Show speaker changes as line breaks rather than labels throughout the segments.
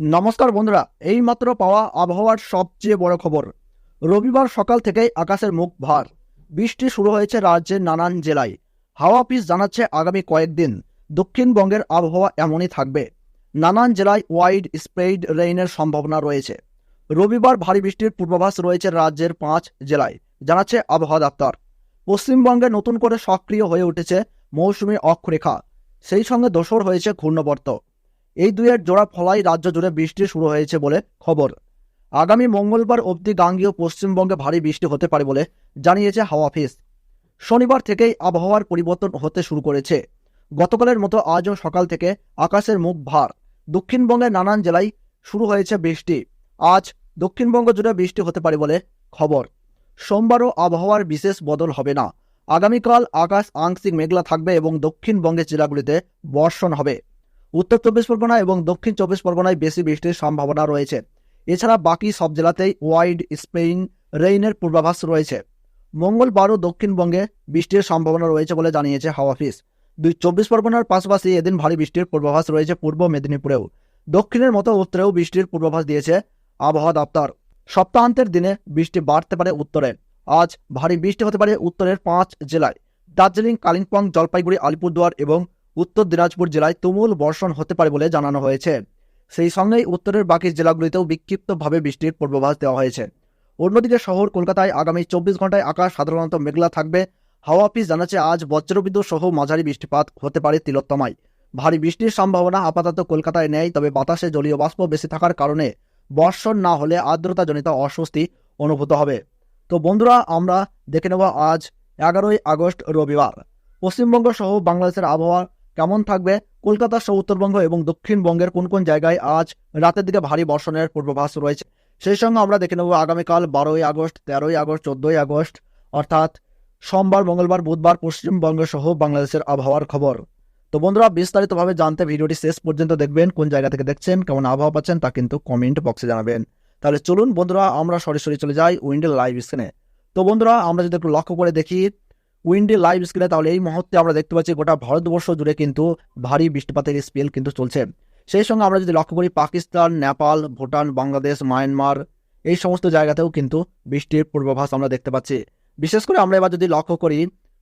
নমস্কার বন্ধুরা, এইমাত্র পাওয়া আবহাওয়ার সবচেয়ে বড় খবর। রবিবার সকাল থেকেই আকাশের মুখ ভার। বৃষ্টি শুরু হয়েছে রাজ্যের নানান জেলায়। হাওয়া অফিস জানাচ্ছে আগামী কয়েকদিন দক্ষিণবঙ্গের আবহাওয়া এমনই থাকবে। নানান জেলায় ওয়াইড স্প্রেড রেইনের সম্ভাবনা রয়েছে। রবিবার ভারী বৃষ্টির পূর্বাভাস রয়েছে রাজ্যের পাঁচ জেলায়, জানাচ্ছে আবহাওয়া দপ্তর। পশ্চিমবঙ্গে নতুন করে সক্রিয় হয়ে উঠেছে মৌসুমী অক্ষরেখা। সেই সঙ্গে দোসর হয়েছে ঘূর্ণবর্ত। এই দুয়ের জোড়া ফলাই রাজ্য জুড়ে বৃষ্টি শুরু হয়েছে বলে খবর। আগামী মঙ্গলবার অবধি গাঙ্গীয় পশ্চিমবঙ্গে ভারী বৃষ্টি হতে পারে বলে জানিয়েছে হাওয়া অফিস। শনিবার থেকেই আবহাওয়ার পরিবর্তন হতে শুরু করেছে। গতকালের মতো আজও সকাল থেকে আকাশের মুখ ভার। দক্ষিণবঙ্গের নানান জেলায় শুরু হয়েছে বৃষ্টি। আজ দক্ষিণবঙ্গ জুড়ে বৃষ্টি হতে পারে বলে খবর। সোমবারও আবহাওয়ার বিশেষ বদল হবে না। আগামীকাল আকাশ আংশিক মেঘলা থাকবে এবং দক্ষিণবঙ্গের জেলাগুলিতে বর্ষণ হবে। উত্তর চব্বিশ পরগনা এবং দক্ষিণ চব্বিশ পরগনায় বেশি বৃষ্টির সম্ভাবনা রয়েছে। এছাড়া বাকি সব জেলাতেই ওয়াইড স্পেইন রেইনের পূর্বাভাস রয়েছে। মঙ্গলবারও দক্ষিণবঙ্গে বৃষ্টির সম্ভাবনা রয়েছে বলে জানিয়েছে হাওয়া অফিস। দুই চব্বিশ পরগনার পাশাপাশি এদিন ভারী বৃষ্টির পূর্বাভাস রয়েছে পূর্ব মেদিনীপুরেও। দক্ষিণের মতো উত্তরেও বৃষ্টির পূর্বাভাস দিয়েছে আবহাওয়া দপ্তর। সপ্তাহান্তের দিনে বৃষ্টি বাড়তে পারে উত্তরে। আজ ভারী বৃষ্টি হতে পারে উত্তরের পাঁচ জেলায়। দার্জিলিং, কালিম্পং, জলপাইগুড়ি, আলিপুরদুয়ার এবং উত্তর দিনাজপুর জেলায় তুমুল বর্ষণ হতে পারে বলে জানানো হয়েছে। সেই সঙ্গেই উত্তরের বাকি জেলাগুলিতেও বিক্ষিপ্তভাবে বৃষ্টির পূর্বাভাস দেওয়া হয়েছে। অন্যদিকে শহর কলকাতায় আগামী চব্বিশ ঘন্টায় আকাশ সাধারণত মেঘলা থাকবে। হাওয়া অফিস জানাচ্ছে আজ বজ্রবিদ্যুৎ সহ মাঝারি বৃষ্টিপাত হতে পারে তিলোত্তমায়। ভারী বৃষ্টির সম্ভাবনা আপাতত কলকাতায় নেই, তবে বাতাসে জলীয় বাষ্প বেশি থাকার কারণে বর্ষণ না হলে আর্দ্রতাজনিত অস্বস্তি অনুভূত হবে। তো বন্ধুরা, আমরা দেখে নেব আজ এগারোই আগস্ট রবিবার। পশ্চিমবঙ্গ সহ বাংলাদেশের আবহাওয়া কেমন থাকবে? কলকাতা সহ উত্তরবঙ্গ এবং দক্ষিণবঙ্গের কোন কোন জায়গায় আজ রাতের দিকে ভারী বর্ষণের পূর্বাভাস রয়েছে? সেই সঙ্গে আমরা দেখে নেব আগামীকাল বারোই আগস্ট, তেরোই আগস্ট, চোদ্দই আগস্ট, অর্থাৎ সোমবার, মঙ্গলবার, বুধবার, পশ্চিমবঙ্গ সহ বাংলাদেশের আবহাওয়ার খবর। তো বন্ধুরা, বিস্তারিতভাবে জানতে ভিডিওটি শেষ পর্যন্ত দেখবেন, কোন জায়গা থেকে দেখছেন, কেমন আবহাওয়া পাচ্ছেন তা কিন্তু কমেন্ট বক্সে জানাবেন। তাহলে চলুন বন্ধুরা, আমরা সরাসরি চলে যাই উইন্ডের লাইভ স্ক্রিনে। তো বন্ধুরা, আমরা যদি একটু লক্ষ্য করে দেখি উইন্ডি লাইভ স্ক্রিনে তাহলে এই মুহূর্তে আমরা দেখতে পাচ্ছি গোটা ভারতবর্ষ জুড়ে কিন্তু ভারী বৃষ্টিপাতের স্পেল কিন্তু চলছে। সেই সঙ্গে আমরা যদি লক্ষ্য করি পাকিস্তান, নেপাল, ভুটান, বাংলাদেশ, মায়ানমার, এই সমস্ত জায়গাতেও কিন্তু বৃষ্টির পূর্বাভাস আমরা দেখতে পাচ্ছি। বিশেষ করে আমরা এবার যদি লক্ষ্য করি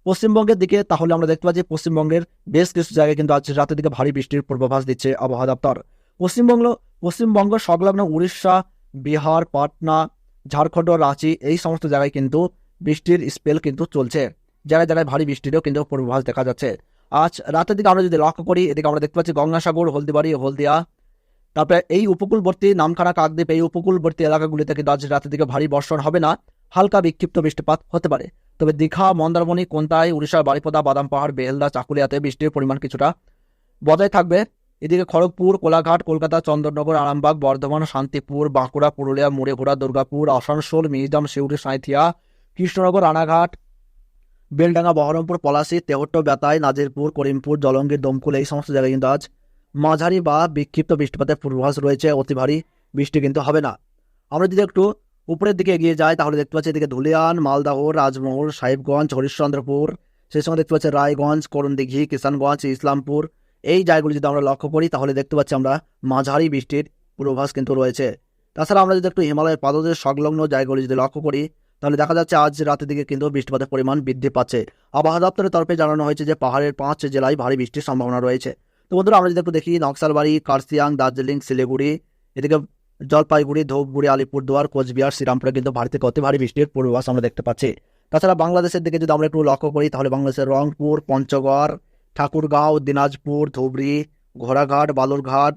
পশ্চিমবঙ্গের দিকে তাহলে আমরা দেখতে পাচ্ছি পশ্চিমবঙ্গের বেশ কিছু জায়গায় কিন্তু আজ রাতের দিকে ভারী বৃষ্টির পূর্বাভাস দিচ্ছে আবহাওয়া দপ্তর। পশ্চিমবঙ্গ পশ্চিমবঙ্গ সংলগ্ন উড়িষ্যা, বিহার, পাটনা, ঝাড়খণ্ড, রাঁচি এই সমস্ত জায়গায় কিন্তু বৃষ্টির স্পেল কিন্তু চলছে। জায়গায় জায়গায় ভারী বৃষ্টিরও কিন্তু পূর্বাভাস দেখা যাচ্ছে। আজ রাতের দিকে আমরা যদি লক্ষ্য করি, এদিকে আমরা দেখতে পাচ্ছি গঙ্গাসাগর, হলদিবাড়ি, হলদিয়া। তারপরে এই উপকূলবর্তী নামখানা, কাকদ্বীপ, এই উপকূলবর্তী এলাকাগুলিতে কিন্তু আজ রাতের দিকে ভারী বর্ষণ হবে না, হালকা বিক্ষিপ্ত বৃষ্টিপাত হতে পারে। তবে দীঘা, মন্দারমণি কোন্তায় উড়িষ্যার বারিপদা, বাদাম পাহাড় বেহেলদা চাকুলিয়াতে বৃষ্টির পরিমাণ কিছুটা বজায় থাকবে। এদিকে খড়গপুর, কোলাঘাট, কলকাতা, চন্দননগর, আরামবাগ, বর্ধমান, শান্তিপুর, বাঁকুড়া, পুরুলিয়া, মুড়েঘোড়া, দুর্গাপুর, আসানসোল মিজদাম শিউরি সাঁইথিয়া, কৃষ্ণনগর, রানাঘাট বেলডাঙ্গা, বহরমপুর, পলাশী, তেহট্ট, বেতাই, নাজিরপুর, করিমপুর জলঙ্গির দমকুল, এই সমস্ত জায়গায় কিন্তু আজ মাঝারি বা বিক্ষিপ্ত বৃষ্টিপাতের পূর্বাভাস রয়েছে। অতি ভারী বৃষ্টি কিন্তু হবে না। আমরা যদি একটু উপরের দিকে এগিয়ে যাই, তাহলে দেখতে পাচ্ছি এদিকে ধুলিয়ান, মালদাহ, রাজমহল, সাহেবগঞ্জ, হরিশ্চন্দ্রপুর সেই সঙ্গে দেখতে পাচ্ছি রায়গঞ্জ, করণদিঘি, কিষানগঞ্জ, ইসলামপুর, এই জায়গাগুলি যদি আমরা লক্ষ্য করি, তাহলে দেখতে পাচ্ছি আমরা মাঝারি বৃষ্টির পূর্বাভাস কিন্তু রয়েছে। তাছাড়া আমরা যদি একটু হিমালয়ের পাদদেশ সংলগ্ন জায়গাগুলি যদি লক্ষ্য করি তাহলে দেখা যাচ্ছে আজ রাতের দিকে কিন্তু বৃষ্টিপাতের পরিমাণ বৃদ্ধি পাচ্ছে। আবহাওয়া দপ্তরের তরফে জানানো হয়েছে যে পাহাড়ের পাঁচ জেলায় ভারী বৃষ্টির সম্ভাবনা রয়েছে। তো বন্ধুরা, আমরা যদি একটু দেখি, নকশালবাড়ি, কার্সিয়াং, দার্জিলিং, শিলিগুড়ি, এদিকে জলপাইগুড়ি, ধূপগুড়ি, আলিপুরদুয়ার, কোচবিহার, শ্রীরামপুরে কিন্তু ভারী থেকে অতি ভারী বৃষ্টির পূর্বাভাস আমরা দেখতে পাচ্ছি। তাছাড়া বাংলাদেশের দিকে যদি আমরা একটু লক্ষ্য করি, তাহলে বাংলাদেশের রংপুর, পঞ্চগড়, ঠাকুরগাঁও, দিনাজপুর, ধুবড়ি, ঘোড়াঘাট, বালুরঘাট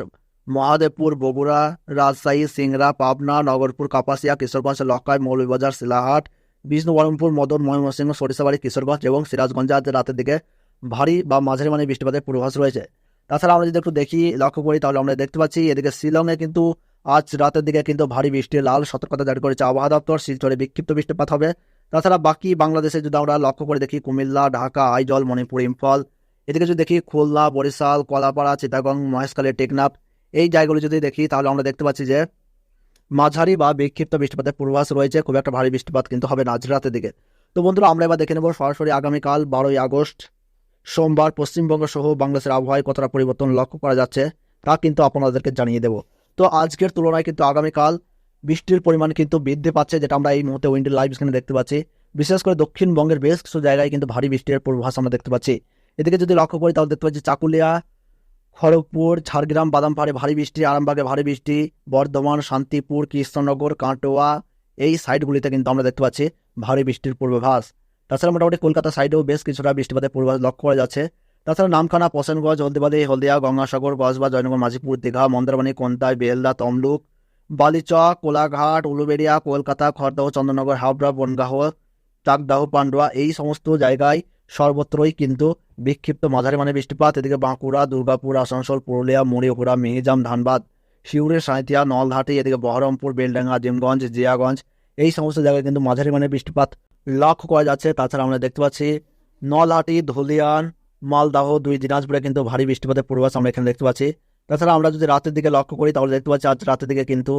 মহাদেবপুর, বগুড়া, রাজশাহী, সিংড়া, পাবনা, নগরপুর, কাপাসিয়া, কিশোরগঞ্জ লক্কাই মৌলভীবাজার শিলাহাট বিষ্ণুবরমপুর, মদন, ময়মনসিংহ, সরিষাবাড়ি, কিশোরগঞ্জ এবং সিরাজগঞ্জে আজ রাতের দিকে ভারী বা মাঝারি মানে বৃষ্টিপাতের পূর্বাভাস রয়েছে। তাছাড়া আমরা যদি একটু দেখি, লক্ষ্য করি, তাহলে আমরা দেখতে পাচ্ছি, এদিকে শিলংয়ে কিন্তু আজ রাতের দিকে কিন্তু ভারী বৃষ্টির লাল সতর্কতা জারি করেছে আবহাওয়া দপ্তর, শিলচরে বিক্ষিপ্ত বৃষ্টিপাত হবে। তাছাড়া বাকি বাংলাদেশে যদি আমরা লক্ষ্য করে দেখি, কুমিল্লা, ঢাকা, আইজল, মণিপুর, ইম্ফল, এদিকে যদি দেখি, খুলনা, বরিশাল, কলাপাড়া, চিটাগং, মহেশখালী, টেকনাফ এই জায়গাগুলো যদি দেখি, তাহলে আমরা দেখতে পাচ্ছি যে মাঝারি বা বিক্ষিপ্ত বৃষ্টিপাতের পূর্বাভাস রয়েছে। খুব একটা ভারী বৃষ্টিপাত কিন্তু হবে না আজ রাতের দিকে। তো বন্ধুরা, আমরা এবার দেখে নেব সরাসরি আগামীকাল বারোই আগস্ট, সোমবার পশ্চিমবঙ্গ সহ বাংলাদেশের আবহাওয়ায় কতটা পরিবর্তন লক্ষ্য করা যাচ্ছে, তা কিন্তু আপনাদেরকে জানিয়ে দেব। তো আজকের তুলনায় কিন্তু আগামীকাল বৃষ্টির পরিমাণ কিন্তু বৃদ্ধি পাচ্ছে, যেটা আমরা এই মুহূর্তে উইন্ডের লাইভ স্ক্রিনে দেখতে পাচ্ছি। বিশেষ করে দক্ষিণবঙ্গের বেশ কিছু জায়গায় কিন্তু ভারী বৃষ্টির পূর্বাভাস আমরা দেখতে পাচ্ছি। এদিকে যদি লক্ষ্য করি, তাহলে দেখতে পাচ্ছি চাকুলিয়া খড়গপুর, ঝাড়গ্রাম, বাদামপাড়ে ভারী বৃষ্টি, আরামবাগে ভারী বৃষ্টি, বর্ধমান, শান্তিপুর, কৃষ্ণনগর, কাটোয়া, এই সাইডগুলিতে কিন্তু আমরা দেখতে পাচ্ছি ভারী বৃষ্টির পূর্বাভাস। তাছাড়া মোটামুটি কলকাতা সাইডেও বেশ কিছুটা বৃষ্টিপাতের পূর্বাভাস লক্ষ্য করা যাচ্ছে। তাছাড়া নামখানা পশনগঞ্জ হলদিবাড়ি, হলদিয়া, গঙ্গাসাগর, কসবা, জয়নগর, মাঝিপুর, দীঘা মন্দারবাণী কোন্তায় বেলদা, তমলুক, বালিচক, কোলাঘাট, উলুবেড়িয়া, কলকাতা, খড়দহ, চন্দ্রনগর হাবড়া বনগাহ চাকদাহ, পান্ডুয়া, এই সমস্ত জায়গায় সর্বত্রই কিন্তু বিক্ষিপ্ত মাঝারি মানে বৃষ্টিপাত। এদিকে বাঁকুড়া, দুর্গাপুর, আসানসোল, পুরুলিয়া মুড়িপুরা মিহিজাম, ধানবাদ শিউরে সাঁইতিয়া নলহাটি এদিকে বহরমপুর, বেলডাঙ্গা আজিমগঞ্জ জিয়াগঞ্জ, এই সমস্ত জায়গায় কিন্তু মাঝারি মানে বৃষ্টিপাত লক্ষ্য করা যাচ্ছে। তাছাড়া আমরা দেখতে পাচ্ছি নলহাটি, ধুলিয়ান, মালদাহ, দুই দিনাজপুরে কিন্তু ভারী বৃষ্টিপাতের পূর্বাস আমরা এখানে দেখতে পাচ্ছি। তাছাড়া আমরা যদি রাতের দিকে লক্ষ্য করি, তাহলে দেখতে পাচ্ছি আজ রাতের দিকে কিন্তু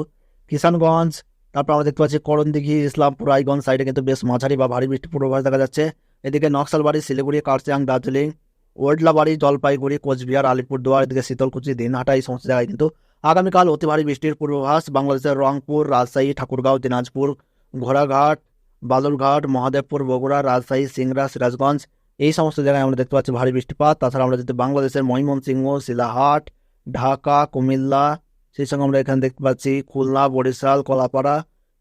কিষানগঞ্জ, তারপর আমরা দেখতে পাচ্ছি করণদিঘি, ইসলামপুর, রায়গঞ্জ সাইডে কিন্তু বেশ মাঝারি বা ভারী বৃষ্টির পূর্বাভাস দেখা যাচ্ছে। এদিকে নকশালবাড়ি, শিলিগুড়ি, কার্চিয়াং, দার্জিলিং, ওয়েডলাবাড়ি, জলপাইগুড়ি, কোচবিহার, আলিপুরদুয়ার, এদিকে শীতলকুচি দিনহাটা এই সমস্ত জায়গায় কিন্তু আগামীকাল অতি ভারী বৃষ্টির পূর্বাভাস বাংলাদেশের রংপুর, রাজশাহী, ঠাকুরগাঁও, দিনাজপুর, ঘোড়াঘাট, বালুরঘাট, মহাদেবপুর, বগুড়া, রাজশাহী, সিংড়া, সিরাজগঞ্জ এই সমস্ত জায়গায় আমরা দেখতে পাচ্ছি ভারী বৃষ্টিপাত। তাছাড়া আমরা যদি বাংলাদেশের ময়মনসিংহ, শিলাহাট, ঢাকা, কুমিল্লা, সেই সঙ্গে আমরা এখানে দেখতে পাচ্ছি খুলনা, বরিশাল, কলাপাড়া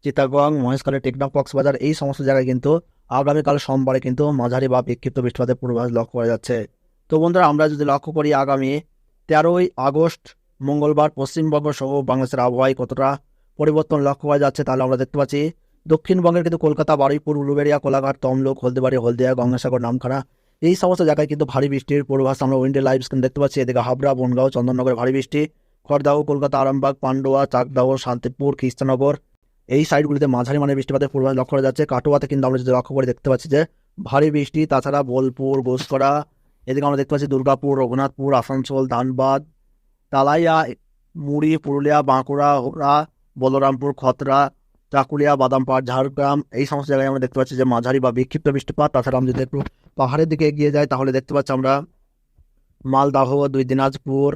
চিটাগং, মহেশখালী, টেকনাফ, কক্সবাজার এই সমস্ত জায়গায় কিন্তু আগামীকাল সোমবারে কিন্তু মাঝারি বা বিক্ষিপ্ত বৃষ্টিপাতের পূর্বাভাস লক্ষ্য করা যাচ্ছে। তো বন্ধুরা, আমরা যদি লক্ষ্য করি আগামী তেরোই আগস্ট, মঙ্গলবার পশ্চিমবঙ্গ সহ বাংলাদেশের আবহাওয়ায় কতটা পরিবর্তন লক্ষ্য করা যাচ্ছে তাহলে আমরা দেখতে পাচ্ছি দক্ষিণবঙ্গের কিন্তু কলকাতা, বারুইপুর, উলুবেড়িয়া, কোলাঘাট, তমলুক, হলদিবাড়ি, হলদিয়া, গঙ্গাসাগর, নামখানা এই সমস্ত জায়গায় কিন্তু ভারী বৃষ্টির পূর্বাভাস আমরা উইন্ডে লাইভ স্ক্রিন দেখতে পাচ্ছি। এদিকে হাবড়া, বনগাঁও, চন্দননগরে ভারী বৃষ্টি। খড়দাহ, কলকাতা, আরামবাগ, পান্ডুয়া, চাকদাহ, শান্তিপুর খ্রিস্টানগর এই সাইডগুলিতে মাঝারি মানের বৃষ্টিপাতের পূর্বাভাস লক্ষ্য করা যাচ্ছে। কাটোয়াতে কিন্তু আমরা যদি লক্ষ্য করে দেখতে পাচ্ছি যে, ভারী বৃষ্টি, তাছাড়া বোলপুর গোসকরা এদিকে আমরা দেখতে পাচ্ছি দুর্গাপুর, রঘুনাথপুর, আসানসোল, ধানবাদ, তালাইয়া, মুড়ি, পুরুলিয়া, বাঁকুড়া হোড়া বলরামপুর, খতরা, চাকুলিয়া, বাদামপাড়, ঝাড়গ্রাম, এই সমস্ত জায়গায় আমরা দেখতে পাচ্ছি যে মাঝারি বা বিক্ষিপ্ত বৃষ্টিপাত। তাছাড়া আমরা যদি একটু পাহাড়ের দিকে এগিয়ে যাই, তাহলে দেখতে পাচ্ছি আমরা মালদাহ, দুই দিনাজপুর,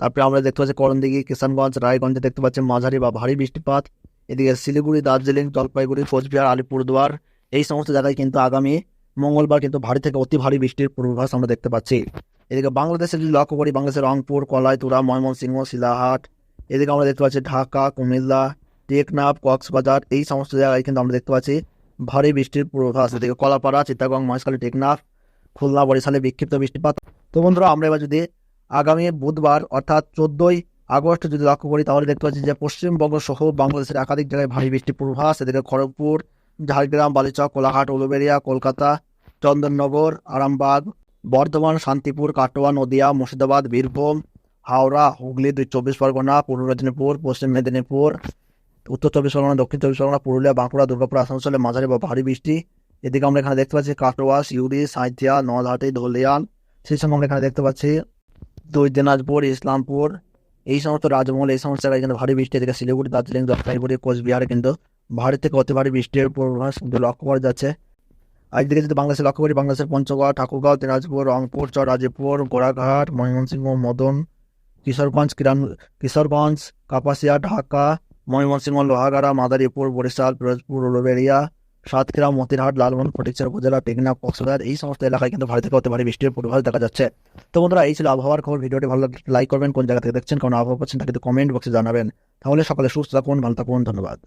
তারপরে আমরা দেখতে পাচ্ছি করণদিঘি, কিষানগঞ্জ, রায়গঞ্জে দেখতে পাচ্ছি মাঝারি বা ভারী বৃষ্টিপাত। এদিকে শিলিগুড়ি, দার্জিলিং, জলপাইগুড়ি, কোচবিহার, আলিপুরদুয়ার, এই সমস্ত জায়গায় কিন্তু আগামী মঙ্গলবার কিন্তু ভারী থেকে অতি ভারী বৃষ্টির পূর্বাভাস আমরা দেখতে পাচ্ছি। এদিকে বাংলাদেশে যদি লক্ষ্য করি, বাংলাদেশের রংপুর কলাইতুরা ময়মনসিংহ, শিলাহাট, এদিকে আমরা দেখতে পাচ্ছি ঢাকা, কুমিল্লা, টেকনাফ, কক্সবাজার, এই সমস্ত জায়গায় কিন্তু আমরা দেখতে পাচ্ছি ভারী বৃষ্টির পূর্বাভাস। এদিকে কলাপাড়া চিত্তাগং মহেশখালী, টেকনাফ, খুলনা, বরিশালে বিক্ষিপ্ত বৃষ্টিপাত। তো বন্ধুরা, আমরা এবার যদি আগামী বুধবার অর্থাৎ চোদ্দোই আগস্ট যদি লক্ষ্য করি, তাহলে দেখতে পাচ্ছি যে পশ্চিমবঙ্গ সহ বাংলাদেশের একাধিক জায়গায় ভারী বৃষ্টির পূর্বাভাস। এদিকে খড়গপুর, ঝাড়গ্রাম, বালিচক, কোলাঘাট উলুবেড়িয়া কলকাতা, চন্দননগর, আরামবাগ, বর্ধমান, শান্তিপুর, কাটোয়া, নদিয়া, মুর্শিদাবাদ, বীরভূম, হাওড়া, হুগলি, দুই চব্বিশ পরগনা, পূর্ব মেদিনীপুর, পশ্চিম মেদিনীপুর, উত্তর চব্বিশ পরগনা, দক্ষিণ চব্বিশ পরগনা, পুরুলিয়া, বাঁকুড়া, দুর্গাপুর, আসানসোলে মাঝারি বা ভারী বৃষ্টি। এদিকে আমরা এখানে দেখতে পাচ্ছি কাটোয়া, সিউড়ি, সাঁইথিয়া, নলহাটি, ধলিয়ান সেই সঙ্গে আমরা এখানে দেখতে পাচ্ছি। দুই দিনাজপুর, ইসলামপুর এই সমস্ত রাজমহল, এই সমস্ত জায়গায় কিন্তু ভারী বৃষ্টি থেকে শিলিগুড়ি, দার্জিলিং, জলপাইগুড়ি, কোচবিহারে কিন্তু ভারী থেকে অতি ভারী বৃষ্টির পূর্বাভাস কিন্তু লক্ষ্য করা যাচ্ছে। আর এদিকে যদি বাংলাদেশে লক্ষ্য করি, বাংলাদেশের পঞ্চগড়, ঠাকুরগাঁও, দিনাজপুর, রংপুর, চরাজিপুর, গোড়াঘাট, ময়মনসিংহ, মদন, কিশোরগঞ্জ, কিরান, কিশোরগঞ্জ, কাপাসিয়া, ঢাকা, ময়মনসিংহ, লোহাগাড়া, মাদারীপুর, বরিশাল, পিরোজপুর উলুবেড়িয়া সাতক্ষীরা, মতিরহাট, লালমোহন ফটিকচার উপজেলা, টেকনা, কক্সবাজার এই সমস্ত এলাকায় কিন্তু ভারী থেকে হতে পারে বৃষ্টির পূর্বাভাস দেখা যাচ্ছে। তো বন্ধুরা, এই ছিল আবহাওয়ার খবর। ভিডিওটি ভালো লাগলে লাইক করবেন। কোন জায়গা থেকে দেখছেন কোন আবহাওয়া পাচ্ছেন তা কিন্তু কমেন্ট বক্সে জানাবেন। তাহলে সকালে সুস্থ থাকুন, ভালো থাকুন, ধন্যবাদ।